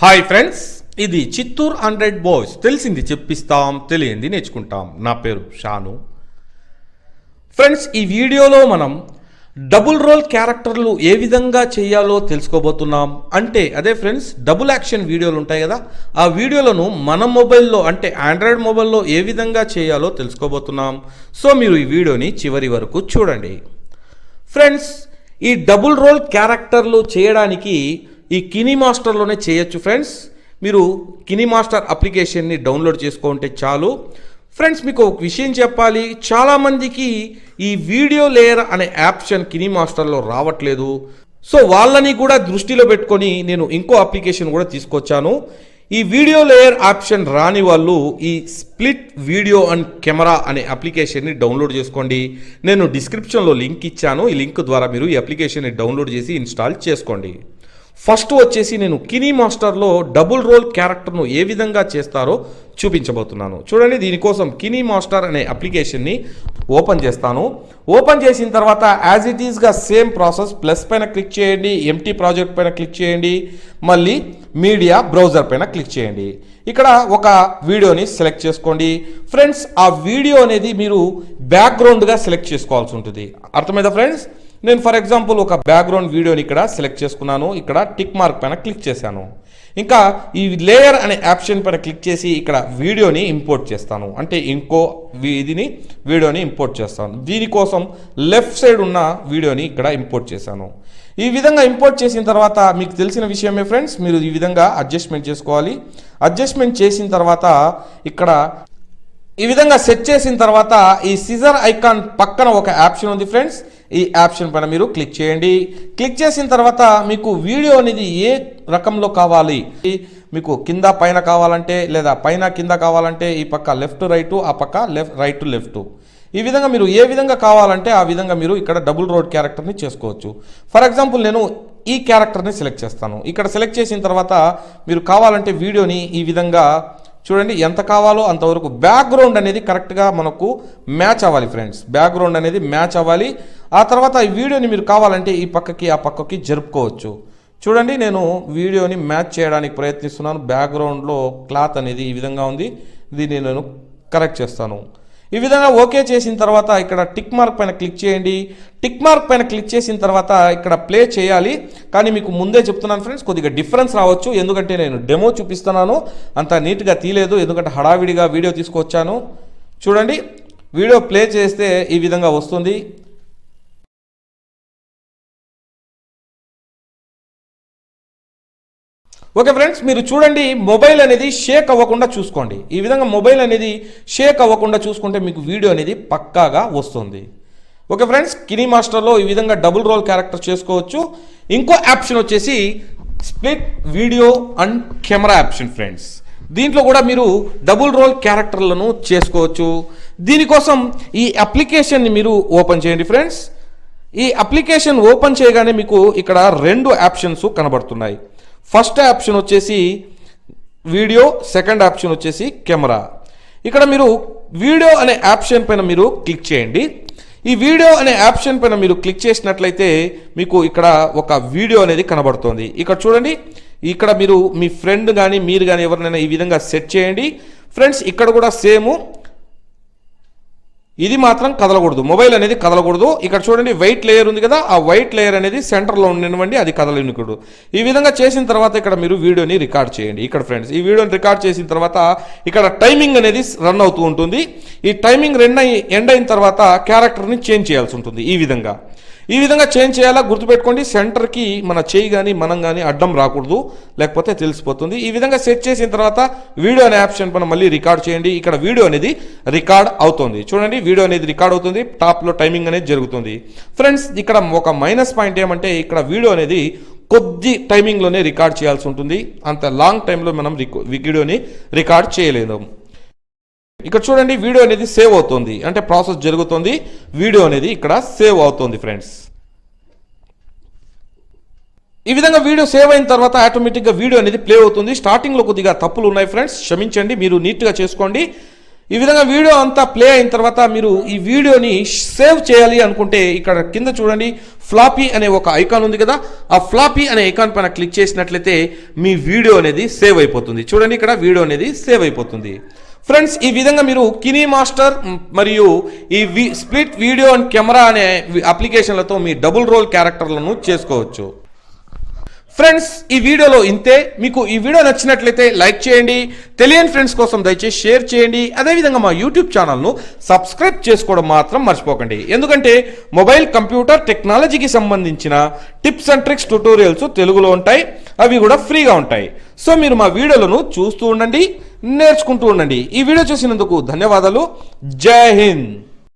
Hi friends ఇది Chittoor hundred boys. తెలిసింది చెప్పిస్తాం తెలియంది నేర్చుకుంటాం. నా పేరు షాను. ఫ్రెండ్స్ ఈ వీడియోలో మనం డబుల్ రోల్ క్యారెక్టర్లు ఏ విధంగా చేయాలో తెలుసుకోబోతున్నాం. అంటే అదే ఫ్రెండ్స్ డబుల్ యాక్షన్ వీడియోలు ఉంటాయి కదా ఆ వీడియోలను మన మొబైల్లో అంటే ఆండ్రాయిడ్ మొబైల్లో ఏ విధంగా చేయాలో తెలుసుకోబోతున్నాం. సో మీరు ఈ వీడియోని చివరి వరకు చూడండి. ఫ్రెండ్స్ ఈ డబుల్ రోల్ క్యారెక్టర్లు చేయడానికి ఈ కినీ మాస్టర్లోనే చేయొచ్చు ఫ్రెండ్స్ మీరు కినీ మాస్టర్ అప్లికేషన్ని డౌన్లోడ్ చేసుకుంటే చాలు. ఫ్రెండ్స్ మీకు ఒక విషయం చెప్పాలి. చాలామందికి ఈ వీడియో లేయర్ అనే ఆప్షన్ కినీ మాస్టర్లో రావట్లేదు. సో వాళ్ళని కూడా దృష్టిలో పెట్టుకొని నేను ఇంకో అప్లికేషన్ కూడా తీసుకొచ్చాను. ఈ వీడియో లేయర్ ఆప్షన్ రాని వాళ్ళు ఈ స్ప్లిట్ వీడియో అండ్ కెమెరా అనే అప్లికేషన్ని డౌన్లోడ్ చేసుకోండి. నేను డిస్క్రిప్షన్లో లింక్ ఇచ్చాను. ఈ లింక్ ద్వారా మీరు ఈ అప్లికేషన్ని డౌన్లోడ్ చేసి ఇన్స్టాల్ చేసుకోండి. ఫస్ట్ వచ్చేసి నేను కినీ మాస్టర్లో డబుల్ రోల్ క్యారెక్టర్ను ఏ విధంగా చేస్తారో చూపించబోతున్నాను. చూడండి దీనికోసం కినీ మాస్టర్ అనే అప్లికేషన్ని ఓపెన్ చేస్తాను. ఓపెన్ చేసిన తర్వాత యాజ్ ఇట్ ఈస్గా సేమ్ ప్రాసెస్ ప్లస్ పైన క్లిక్ చేయండి ఎంటీ ప్రాజెక్ట్ పైన క్లిక్ చేయండి మళ్ళీ మీడియా బ్రౌజర్ పైన క్లిక్ చేయండి. ఇక్కడ ఒక వీడియోని సెలెక్ట్ చేసుకోండి. ఫ్రెండ్స్ ఆ వీడియో అనేది మీరు బ్యాక్గ్రౌండ్గా సెలెక్ట్ చేసుకోవాల్సి ఉంటుంది. అర్థమైందా ఫ్రెండ్స్? నేను ఫర్ ఎగ్జాంపుల్ ఒక బ్యాక్గ్రౌండ్ వీడియోని ఇక్కడ సెలెక్ట్ చేసుకున్నాను. ఇక్కడ టిక్ మార్క్ పైన క్లిక్ చేశాను. ఇంకా ఈ లేయర్ అనే ఆప్షన్ పైన క్లిక్ చేసి ఇక్కడ వీడియోని ఇంపోర్ట్ చేస్తాను. అంటే ఇంకో ఇదిని వీడియోని ఇంపోర్ట్ చేస్తాను. దీనికోసం లెఫ్ట్ సైడ్ ఉన్న వీడియోని ఇక్కడ ఇంపోర్ట్ చేశాను. ఈ విధంగా ఇంపోర్ట్ చేసిన తర్వాత మీకు తెలిసిన విషయమే ఫ్రెండ్స్ మీరు ఈ విధంగా అడ్జస్ట్మెంట్ చేసుకోవాలి. అడ్జస్ట్మెంట్ చేసిన తర్వాత ఇక్కడ ఈ విధంగా సెట్ చేసిన తర్వాత ఈ సిజర్ ఐకాన్ పక్కన ఒక ఆప్షన్ ఉంది ఫ్రెండ్స్ ఈ ఆప్షన్ పైన మీరు క్లిక్ చేయండి. క్లిక్ చేసిన తర్వాత మీకు వీడియో అనేది ఏ రకంలో కావాలి? మీకు కింద పైన కావాలంటే లేదా పైన కింద కావాలంటే ఈ పక్క లెఫ్ట్ రైట్ ఆ పక్క లెఫ్ట్ రైట్ లెఫ్ట్. ఈ విధంగా మీరు ఏ విధంగా కావాలంటే ఆ విధంగా మీరు ఇక్కడ డబుల్ రోడ్ క్యారెక్టర్ని చేసుకోవచ్చు. ఫర్ ఎగ్జాంపుల్ నేను ఈ క్యారెక్టర్ని సెలెక్ట్ చేస్తాను. ఇక్కడ సెలెక్ట్ చేసిన తర్వాత మీరు కావాలంటే వీడియోని ఈ విధంగా చూడండి ఎంత కావాలో అంతవరకు బ్యాక్గ్రౌండ్ అనేది కరెక్ట్గా మనకు మ్యాచ్ అవ్వాలి ఫ్రెండ్స్. బ్యాక్గ్రౌండ్ అనేది మ్యాచ్ అవ్వాలి. ఆ తర్వాత ఈ వీడియోని మీరు కావాలంటే ఈ పక్కకి ఆ పక్కకి జరుపుకోవచ్చు. చూడండి నేను వీడియోని మ్యాచ్ చేయడానికి ప్రయత్నిస్తున్నాను. బ్యాక్గ్రౌండ్లో క్లాత్ అనేది ఈ విధంగా ఉంది. దీన్ని నేను కరెక్ట్ చేస్తాను. ఈ విధంగా ఓకే చేసిన తర్వాత ఇక్కడ టిక్ మార్క్ పైన క్లిక్ చేయండి. టిక్ మార్క్ పైన క్లిక్ చేసిన తర్వాత ఇక్కడ ప్లే చేయాలి. కానీ మీకు ముందే చెప్తున్నాను ఫ్రెండ్స్ కొద్దిగా డిఫరెన్స్ రావచ్చు. ఎందుకంటే నేను డెమో చూపిస్తున్నాను. అంత నీట్గా తీయలేదు. ఎందుకంటే హడావిడిగా వీడియో తీసుకొచ్చాను. చూడండి వీడియో ప్లే చేస్తే ఈ విధంగా వస్తుంది. ఓకే ఫ్రెండ్స్ మీరు చూడండి మొబైల్ అనేది షేక్ అవ్వకుండా చూసుకోండి. ఈ విధంగా మొబైల్ అనేది షేక్ అవ్వకుండా చూసుకుంటే మీకు వీడియో అనేది పక్కాగా వస్తుంది. ఓకే ఫ్రెండ్స్ కినీ మాస్టర్లో ఈ విధంగా డబుల్ రోల్ క్యారెక్టర్ చేసుకోవచ్చు. ఇంకో ఆప్షన్ వచ్చేసి split video and camera option friends దీంట్లో కూడా మీరు డబుల్ రోల్ క్యారెక్టర్లను చేసుకోవచ్చు. దీనికోసం ఈ అప్లికేషన్ని మీరు ఓపెన్ చేయండి ఫ్రెండ్స్ ఈ అప్లికేషన్ ఓపెన్ చేయగానే మీకు ఇక్కడ రెండు ఆప్షన్స్ కనబడుతున్నాయి. ఫస్ట్ ఆప్షన్ వచ్చేసి వీడియో సెకండ్ ఆప్షన్ వచ్చేసి కెమెరా. ఇక్కడ మీరు వీడియో అనే ఆప్షన్ పైన మీరు క్లిక్ చేయండి. ఈ వీడియో అనే ఆప్షన్ పైన మీరు క్లిక్ చేసినట్లయితే మీకు ఇక్కడ ఒక వీడియో అనేది కనబడుతుంది. ఇక్కడ చూడండి ఇక్కడ మీరు మీ ఫ్రెండ్ కానీ మీరు కానీ ఎవరినైనా ఈ విధంగా సెట్ చేయండి. ఫ్రెండ్స్ ఇక్కడ కూడా సేమ్. ఇది మాత్రం కదలకూడదు. మొబైల్ అనేది కదలకూడదు. ఇక్కడ చూడండి వైట్ లేయర్ ఉంది కదా ఆ వైట్ లేయర్ అనేది సెంటర్లో ఉండనివ్వండి అది కదలనికూడదు ఈ విధంగా చేసిన తర్వాత ఇక్కడ మీరు వీడియోని రికార్డ్ చేయండి. ఇక్కడ ఫ్రెండ్స్ ఈ వీడియోని రికార్డ్ చేసిన తర్వాత ఇక్కడ టైమింగ్ అనేది రన్ అవుతూ ఉంటుంది. ఈ టైమింగ్ రెండు ఎండ్ అయిన తర్వాత క్యారెక్టర్ని చేంజ్ చేయాల్సి ఉంటుంది ఈ విధంగా. ఈ విధంగా చేంజ్ చేయాలా? గుర్తుపెట్టుకోండి సెంటర్కి మన చేయి కానీ మనం కానీ అడ్డం రాకూడదు. లేకపోతే తెలిసిపోతుంది. ఈ విధంగా సెట్ చేసిన తర్వాత వీడియో అనే ఆప్షన్ పైన మళ్ళీ రికార్డ్ చేయండి. ఇక్కడ వీడియో అనేది రికార్డ్ అవుతుంది. చూడండి వీడియో అనేది రికార్డ్ అవుతుంది. టాప్లో టైమింగ్ అనేది జరుగుతుంది. ఫ్రెండ్స్ ఇక్కడ ఒక మైనస్ పాయింట్ ఏమంటే ఇక్కడ వీడియో అనేది కొద్ది టైమింగ్లోనే రికార్డ్ చేయాల్సి ఉంటుంది. అంత లాంగ్ టైంలో మనం వీడియోని రికార్డ్ చేయలేము. ఇక్కడ చూడండి వీడియో అనేది సేవ్ అవుతుంది. అంటే ప్రాసెస్ జరుగుతుంది వీడియో అనేది ఇక్కడ సేవ్ అవుతుంది ఫ్రెండ్స్. ఈ విధంగా వీడియో సేవ్ అయిన తర్వాత ఆటోమేటిక్గా వీడియో అనేది ప్లే అవుతుంది. స్టార్టింగ్లో కొద్దిగా తప్పులు ఉన్నాయి ఫ్రెండ్స్. క్షమించండి మీరు నీట్గా చేసుకోండి. ఈ విధంగా వీడియో అంతా ప్లే అయిన తర్వాత మీరు ఈ వీడియోని సేవ్ చేయాలి అనుకుంటే ఇక్కడ కింద చూడండి ఫ్లాపీ అనే ఒక ఐకాన్ ఉంది కదా ఆ ఫ్లాపీ అనే ఐకాన్ పైన క్లిక్ చేసినట్లయితే మీ వీడియో అనేది సేవ్ అయిపోతుంది. చూడండి ఇక్కడ వీడియో అనేది సేవ్ అయిపోతుంది. ఫ్రెండ్స్ ఈ విధంగా మీరు కినీ మాస్టర్ మరియు ఈ స్ప్లిట్ వీడియో అండ్ కెమెరా అనే అప్లికేషన్లతో మీ డబుల్ రోల్ క్యారెక్టర్లను చేసుకోవచ్చు. ఫ్రెండ్స్ ఈ వీడియోలో ఇంతే. మీకు ఈ వీడియో నచ్చినట్లయితే లైక్ చేయండి. తెలియని ఫ్రెండ్స్ కోసం దయచేసి షేర్ చేయండి. అదేవిధంగా మా యూట్యూబ్ ఛానల్ను సబ్స్క్రైబ్ చేసుకోవడం మాత్రం మర్చిపోకండి. ఎందుకంటే మొబైల్ కంప్యూటర్ టెక్నాలజీకి సంబంధించిన టిప్స్ అండ్ ట్రిక్స్ ట్యూటోరియల్స్ తెలుగులో ఉంటాయి. అవి కూడా ఫ్రీగా ఉంటాయి. సో మీరు మా వీడియోలను చూస్తూ ఉండండి. నేర్చుకుంటూ ఉండండి. ఈ వీడియో చూసినందుకు ధన్యవాదాలు. జై హింద్.